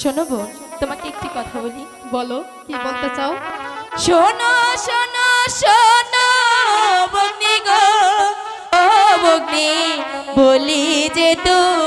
শোনো বোন, তোমাকে একটি কথা বলি। বলো, কি বলতে চাও? শোনো শোনো শোনো বগ্নি গো বগ্নি বলি যে তুমি